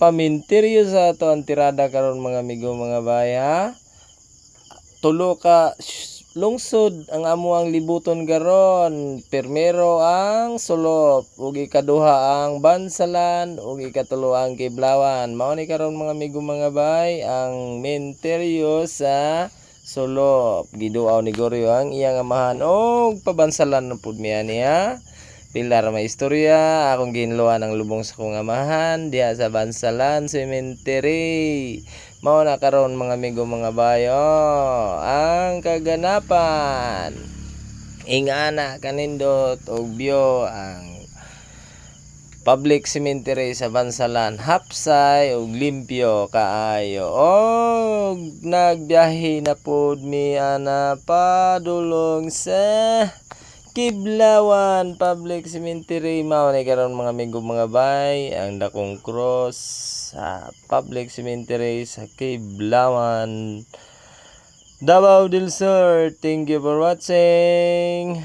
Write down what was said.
paminteryo sa ato ang tirada karon mga amigo mga bay ha. Tulo ka lungsod ang amo ang libuton garon. Primero ang Sulop, ug ikaduha ang Bansalan, ug ikatulo ang Kiblawan. Mao ni karon mga amigo mga bay ang minteryo sa Sulop. Giduaw ni Goryo ang iyang amahan og pabansalan na pud niya. Pilar may istorya, akong ginluan ang lubong sa kong amahan. Diha sa Bansalan Cemetery. Mao na karon mga amigo mga bayo, ang kaganapan. Ingana kanindot og bio ang public cemetery sa Bansalan. Hapsay ug limpyo kaayo. Og nagbiyahe na pud mi ana padulong sa Kiblawan Public Cemetery mao ni karon mga amigo mga bay ang dakong cross sa Public Cemetery sa Kiblawan. Davao del Sur thank you for watching